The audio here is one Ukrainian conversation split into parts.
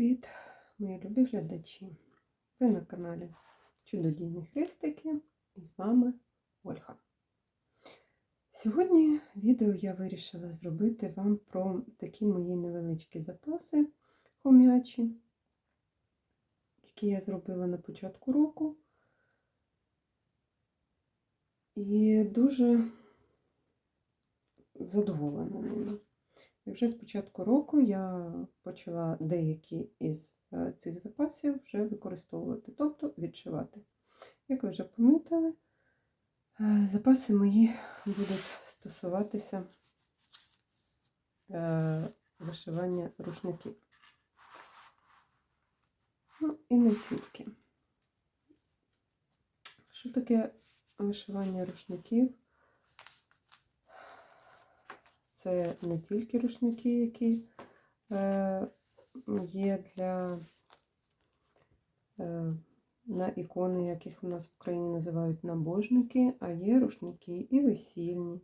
Привіт, мої любі глядачі! Ви на каналі Чудодійні Хрестики і з вами Ольга. Сьогодні відео я вирішила зробити вам про такі мої невеличкі запаси хом'ячі, які я зробила на початку року. І дуже задоволена ними. І вже з початку року я почала деякі із е, цих запасів вже використовувати, тобто відшивати. Як ви вже помітили, е, запаси мої будуть стосуватися е, вишивання рушників. Ну і не тільки. Що таке вишивання рушників? Це не тільки рушники, які е, є для е, на ікони, яких у нас в Україні називають набожники, а є рушники і весільні,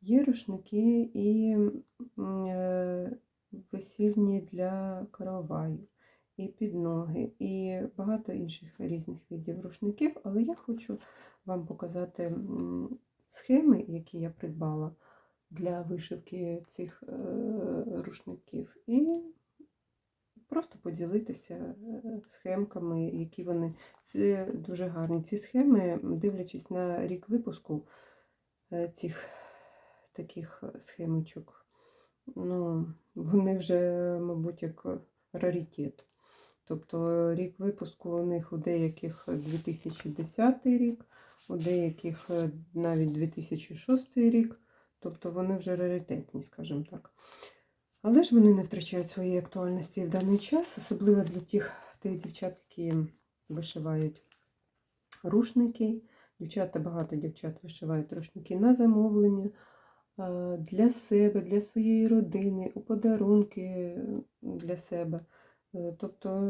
є рушники і е, весільні для караваю, і підноги, і багато інших різних видів рушників, але я хочу вам показати схеми, які я придбала для вишивки цих е, рушників. І просто поділитися е, схемками, які вони. Це дуже гарні. Ці схеми, дивлячись на рік випуску е, цих таких схемочок, ну, вони вже, мабуть, як раритет. Тобто рік випуску у них у деяких 2010 рік, у деяких навіть 2006 рік. Тобто вони вже раритетні, скажімо так. Але ж вони не втрачають своєї актуальності в даний час, особливо для тих тих дівчат, які вишивають рушники. Дівчата, багато дівчат вишивають рушники на замовлення для себе, для своєї родини, у подарунки для себе. Е, тобто,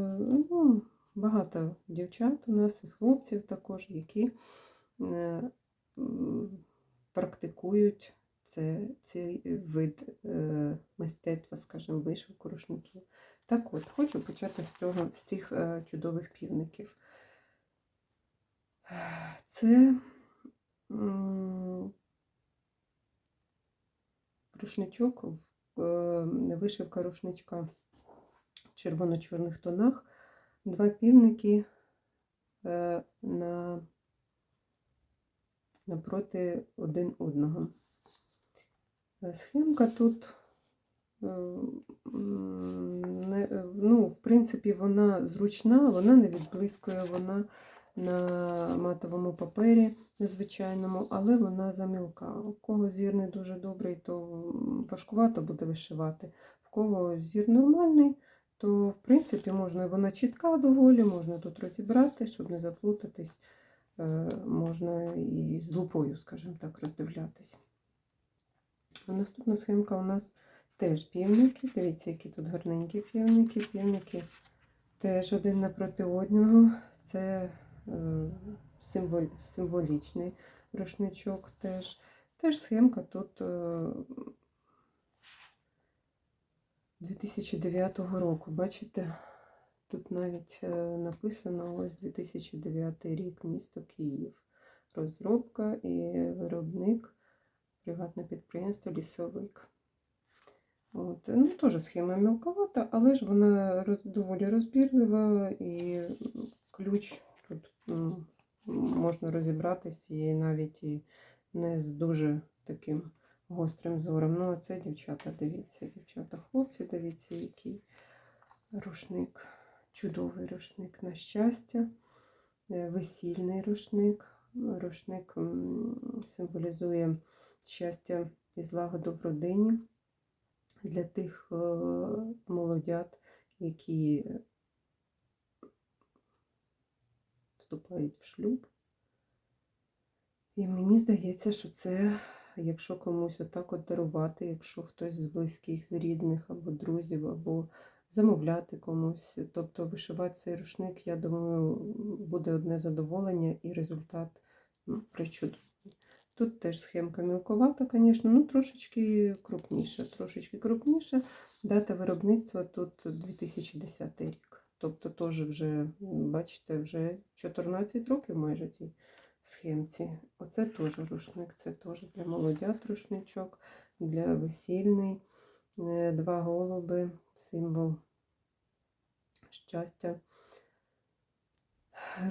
ну, багато дівчат у нас і хлопців також, які е, практикують це цей вид е, мистецтва, скажімо, вишивку рушників. Так от, хочу почати з цього, з цих е, чудових півників. Це рушничок, е, вишивка рушничка в червоно-чорних тонах, два півники на напроти один одного. Схемка тут, е, ну, в принципі, вона зручна, вона не відблискує, вона на матовому папері незвичайному, але вона замілка. У кого зір не дуже добрий, то важкувато буде вишивати. В кого зір нормальний, то, в принципі, можна, вона чітка доволі, можна тут розібрати, щоб не заплутатись, е, можна і з лупою, скажімо так, роздивлятись. А наступна схемка у нас теж півники. Дивіться, які тут гарненькі півники. Півники теж один напроти одного. Це е, символ, символічний рушничок теж. Теж схемка тут е, 2009 року. Бачите? Тут навіть е, написано ось 2009 рік, місто Київ. Розробка і виробник приватне підприємство Лісовик. От. Ну, Теж схема мілковата, але ж вона роз, доволі розбірлива і ключ тут ну, можна розібратися і навіть і не з дуже таким гострим зором. Ну, а це дівчата, дивіться, дівчата, хлопці, дивіться, який рушник, чудовий рушник, на щастя, е, весільний рушник. Рушник символізує щастя і злагоду в родині для тих е, молодят, які вступають в шлюб. І мені здається, що це, якщо комусь отак от дарувати, якщо хтось з близьких, з рідних або друзів, або замовляти комусь, тобто вишивати цей рушник, я думаю, буде одне задоволення і результат ну, причудовий. Тут теж схемка мілковата, звісно, ну трошечки крупніша. Трошечки крупніша. Дата виробництва тут 2010 рік. Тобто теж вже, бачите, вже 14 років майже цій схемці. Оце теж рушник, це теж для молодят рушничок, для весільний. Е, Два голуби, символ щастя,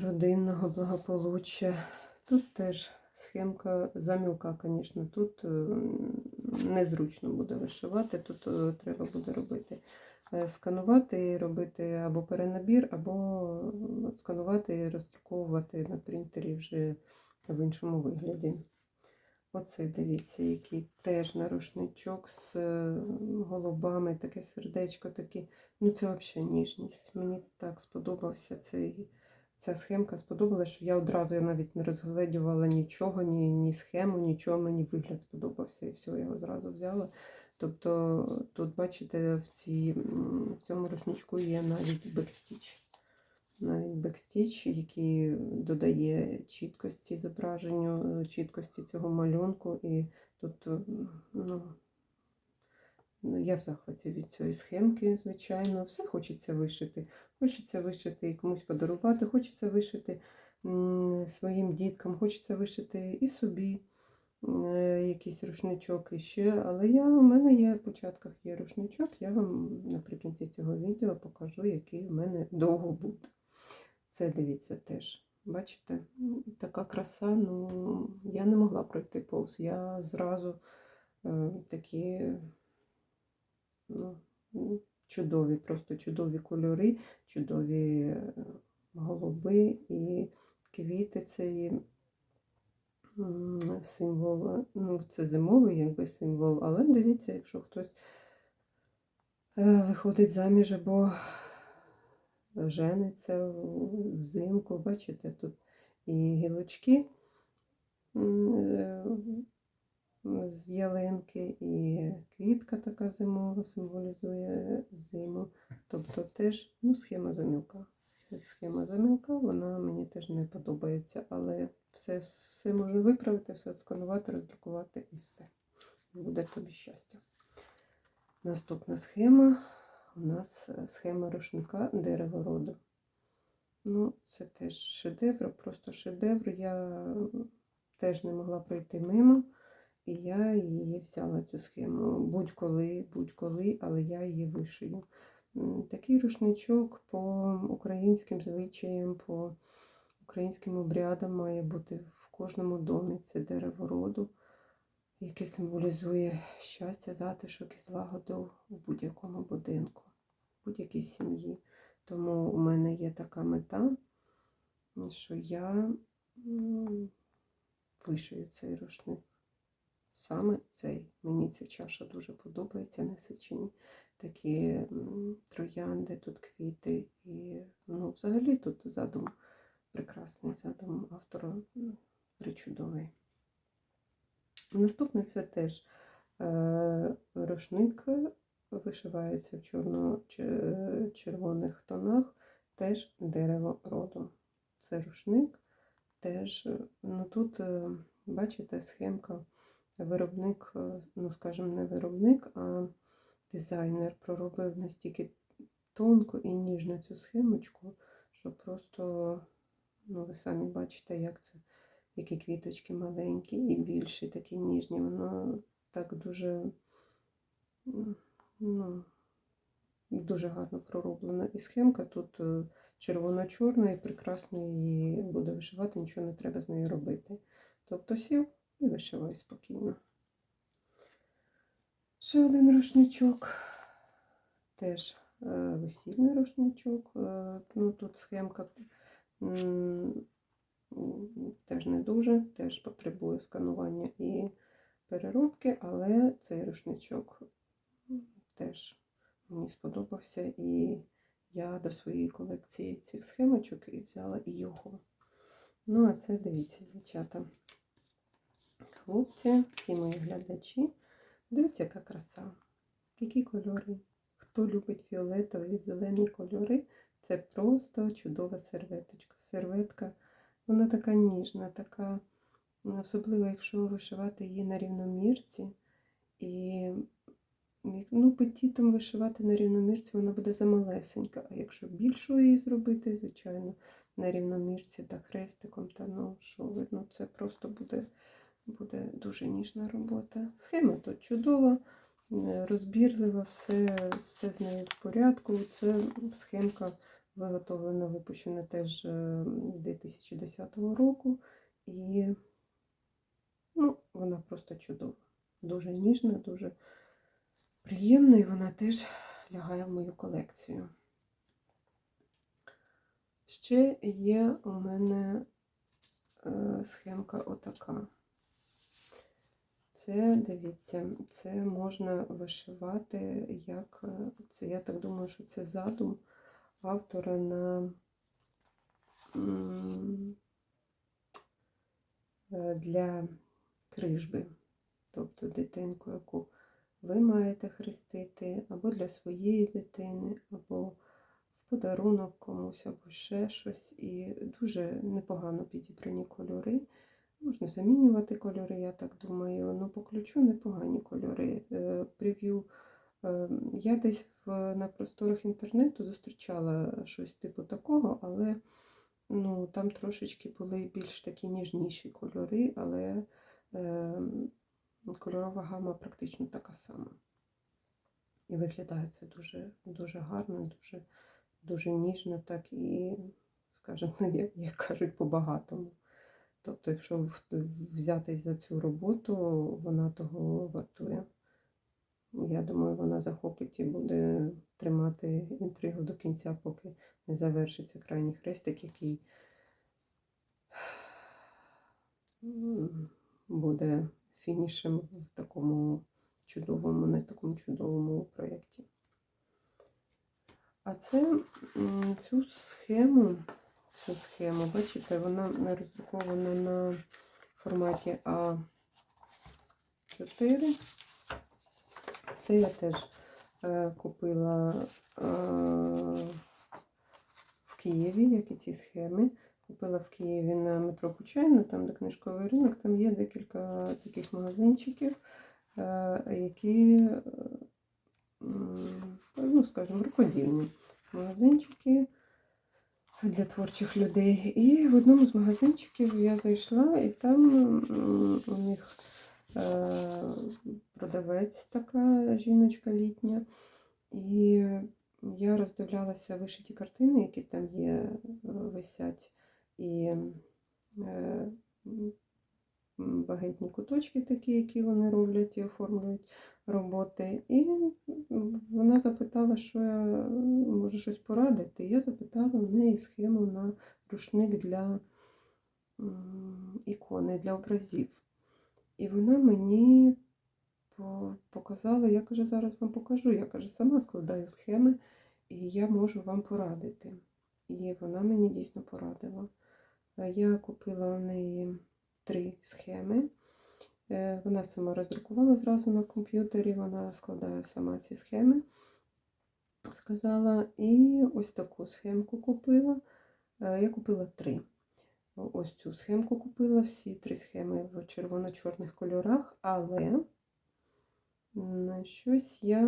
родинного благополуччя. Тут теж схемка замілка, звісно, тут е, незручно буде вишивати, тут е, треба буде робити. е, Сканувати і робити або перенабір, або сканувати і роздруковувати на принтері вже в іншому вигляді. Оце дивіться, який теж нарушничок з голубами, таке сердечко таке. Ну, це взагалі ніжність. Мені так сподобався цей, ця схемка. Сподобалася, що я одразу я навіть не розглядувала нічого, ні, ні схему, нічого. Мені вигляд сподобався і все, я його зразу взяла. Тобто тут, бачите, в, цій, в цьому рушничку є навіть бекстіч. Навіть бекстіч, який додає чіткості зображенню, чіткості цього малюнку. І тут ну, я в захваті від цієї схемки, звичайно. Все хочеться вишити. Хочеться вишити і комусь подарувати, хочеться вишити своїм діткам, хочеться вишити і собі е, якийсь рушничок іще. Але я, у мене є в початках є рушничок, я вам наприкінці цього відео покажу, який у мене довго буде. Це дивіться теж. Бачите, така краса, ну я не могла пройти повз. Я зразу е, такі ну, чудові, просто чудові кольори, чудові е, голуби і квіти. Це є символ, ну, це зимовий якби символ, але дивіться, якщо хтось е, виходить заміж або жениться взимку, бачите, тут і гілочки е, з ялинки, і квітка така зимова символізує зиму. Тобто теж ну, схема замілка. Схема замілка, вона мені теж не подобається, але все, все можна виправити, все сканувати, роздрукувати і все. Буде тобі щастя. Наступна схема у нас е, схема рушника дерево. Ну, це теж шедевр, просто шедевр. Я теж не могла пройти мимо, і я її взяла цю схему. Будь-коли, будь-коли, але я її вишию. Такий рушничок по українським звичаям, по українським обрядам має бути в кожному домі. Це дерево роду, яке символізує щастя, затишок і злагоду в будь-якому будинку, в будь-якій сім'ї. Тому у мене є така мета, що я вишию цей рушник. Саме цей. Мені ця чаша дуже подобається, насичені такі троянди, тут квіти. І ну, взагалі тут задум прекрасний задум автора причудовий. Наступний це теж е, рушник вишивається в чорно-червоних тонах, теж дерево роду. Це рушник, теж, ну тут, е, бачите, схемка, виробник, е, ну, скажімо, не виробник, а дизайнер проробив настільки тонко і ніжно цю схемочку, що просто, ну, ви самі бачите, як це, які квіточки маленькі і більші, такі ніжні. Воно так дуже, ну, дуже гарно пророблена. І схемка тут е, червоно-чорна і прекрасно її буде вишивати, нічого не треба з нею робити. Тобто сів і вишивай спокійно. Ще один рушничок. Теж е, весільний рушничок. Е, ну, тут схемка теж не дуже, теж потребує сканування і переробки, але цей рушничок теж мені сподобався. І я до своєї колекції цих схемочок і взяла і його. Ну, а це дивіться, дівчата. Хлопці, всі мої глядачі. Дивіться, яка краса. Які кольори. Хто любить фіолетові, зелені кольори, це просто чудова серветочка. Серветка, вона така ніжна, така Особливо, якщо вишивати її на рівномірці. І ну, петітом вишивати на рівномірці вона буде замалесенька. А якщо більшу її зробити, звичайно, на рівномірці та хрестиком, та ну що ну це просто буде, буде дуже ніжна робота. Схема тут чудова, е, розбірлива, все, все з нею в порядку. Це схемка виготовлена, випущена теж е, 2010 року. І ну, вона просто чудова. Дуже ніжна, дуже приємна, і вона теж лягає в мою колекцію. Ще є у мене е, схемка отака. Це, дивіться, це можна вишивати як, е, це, я так думаю, що це задум автора на е, для крижби, тобто дитинку, яку ви маєте хрестити, або для своєї дитини, або в подарунок комусь, або ще щось. І дуже непогано підібрані кольори. Можна замінювати кольори, я так думаю. Ну, по ключу непогані кольори. Е, Прев'ю. е, Я десь на просторах інтернету зустрічала щось типу такого, але ну, там трошечки були більш такі ніжніші кольори, але е, кольорова гама практично така сама. І виглядає це дуже, дуже гарно, дуже, дуже ніжно, так і, скажімо, як, як кажуть, по-багатому. Тобто, якщо взятись за цю роботу, вона того вартує. Я думаю, вона захопить і буде тримати інтригу до кінця, поки не завершиться крайній хрестик, який буде фінішем в такому чудовому, не такому чудовому проєкті. А це цю схему, цю схему, бачите, вона роздрукована на форматі А4. Це я теж е, купила е, в Києві, як і ці схеми. Купила в Києві на метро Почайна, там де книжковий ринок, там є декілька таких магазинчиків, е, які, е, ну, скажімо, рукодільні магазинчики для творчих людей. І в одному з магазинчиків я зайшла, і там у них е, продавець така жіночка літня. І я роздивлялася вишиті картини, які там є, е, висять, і е, багетні куточки такі, які вони роблять і оформлюють роботи. І вона запитала, що я можу щось порадити. Я запитала в неї схему на рушник для ікони, для образів. І вона мені показала, я каже, зараз вам покажу. Я каже, сама складаю схеми, і я можу вам порадити. І вона мені дійсно порадила. Е, Я купила у неї три схеми. Е, Вона сама роздрукувала зразу на комп'ютері, вона складає сама ці схеми, сказала. І ось таку схемку купила. Е, Я купила три. Ось цю схемку купила, всі три схеми в червоно-чорних кольорах, але щось я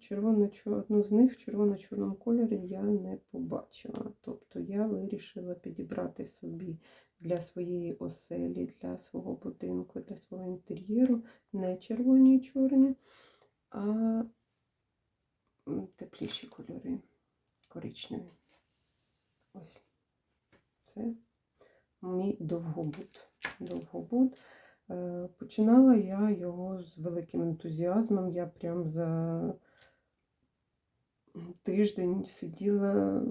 червоно одну з них в червоно-чорному кольорі я не побачила. Тобто я вирішила підібрати собі для своєї оселі, для свого будинку, для свого інтер'єру не червоні і чорні, а тепліші кольори, коричневі. Ось це мій довгобуд. Довгобуд. Е, Починала я його з великим ентузіазмом. Я прям за тиждень сиділа,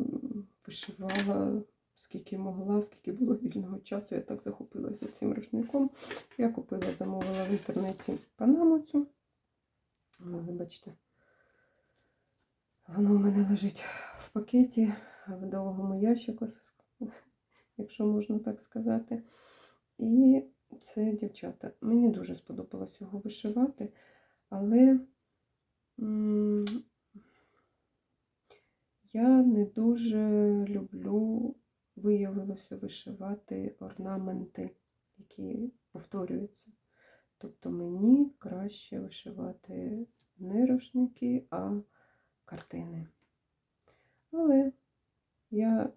вишивала скільки могла, скільки було вільного часу. Я так захопилася цим рушником. Я купила, замовила в інтернеті панаму цю. Ну, Вибачте. Воно у мене лежить в пакеті, в довгому ящику, якщо можна так сказати. І це дівчата. Мені дуже сподобалось його вишивати, але я не дуже люблю, виявилося, вишивати орнаменти, які повторюється. Тобто мені краще вишивати не рушники, а картини. Але я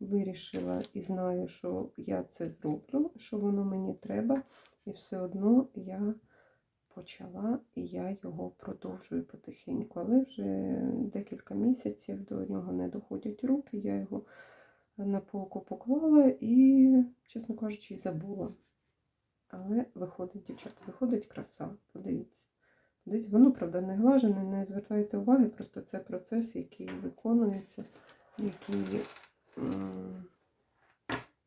вирішила і знаю, що я це зроблю, що воно мені треба, і все одно я почала, і я його продовжую потихеньку. Але вже декілька місяців до нього не доходять руки, я його на полку поклала і, чесно кажучи, і забула. Але виходить, дівчата, виходить краса, подивіться. Подивіться, воно, правда, не глажене, не звертайте уваги, просто це процес, який виконується, який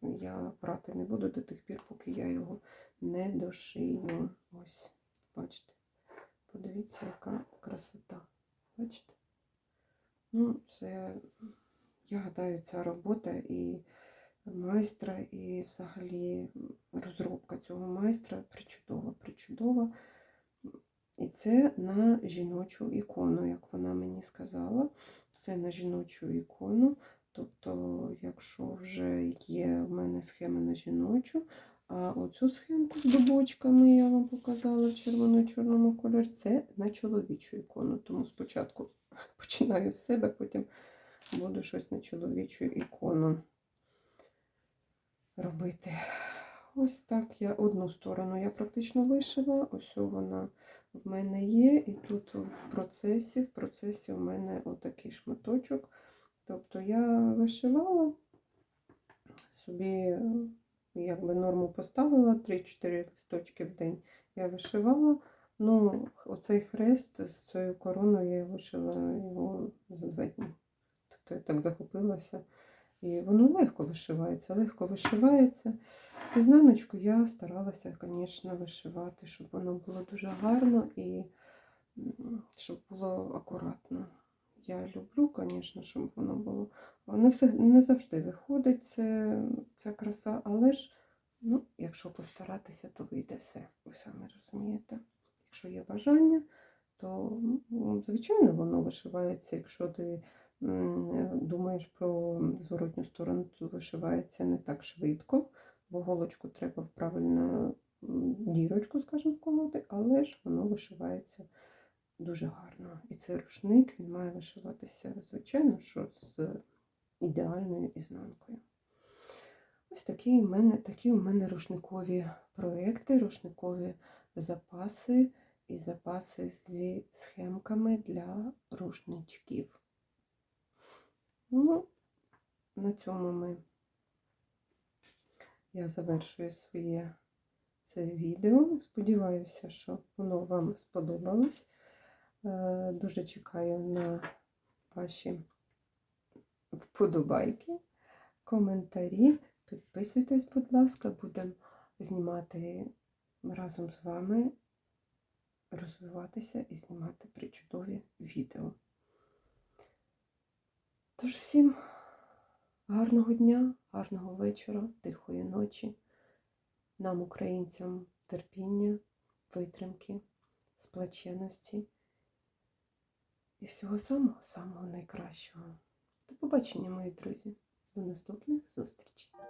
я брати не буду до тих пір, поки я його не дошию. Ось, бачите. Подивіться, яка красота. Бачите? Ну, це, я гадаю, ця робота і майстра, і взагалі розробка цього майстра причудова, причудова. І це на жіночу ікону, як вона мені сказала. Це на жіночу ікону. Тобто, якщо вже є в мене схема на жіночу, а оцю схемку з дубочками я вам показала в червоно-чорному кольорі, це на чоловічу ікону. Тому спочатку починаю з себе, потім буду щось на чоловічу ікону робити. Ось так я одну сторону я практично вишила, ось вона в мене є, і тут в процесі, в процесі у мене отакий шматочок. Тобто я вишивала, собі якби норму поставила 3-4 листочки в день. Я вишивала. Ну, оцей хрест з цією короною я вишила його за два дні. Тобто я так захопилася. І воно легко вишивається, легко вишивається. Ізнаночку я старалася, звісно, вишивати, щоб воно було дуже гарно і щоб було акуратно. Я люблю, звісно, щоб воно було. Не, все, не завжди виходить ця краса, але ж, ну, якщо постаратися, то вийде все. Ви самі розумієте. Якщо є бажання, то звичайно воно вишивається, якщо ти думаєш про зворотню сторону, то вишивається не так швидко, бо голочку треба в правильну дірочку, скажімо, вколоти, але ж воно вишивається дуже гарно. І цей рушник він має вишиватися, звичайно, що з ідеальною ізнанкою. Ось такі у мене, такі у мене рушникові проекти, рушникові запаси і запаси зі схемками для рушничків. Ну, на цьому ми я завершую своє це відео. Сподіваюся, що воно вам сподобалось. Е, Дуже чекаю на ваші вподобайки, коментарі. Підписуйтесь, будь ласка, будемо знімати разом з вами, розвиватися і знімати причудові відео. Тож всім гарного дня, гарного вечора, тихої ночі. Нам, українцям, терпіння, витримки, сплаченості і всього самого-самого найкращого. До побачення, мої друзі. До наступних зустрічей!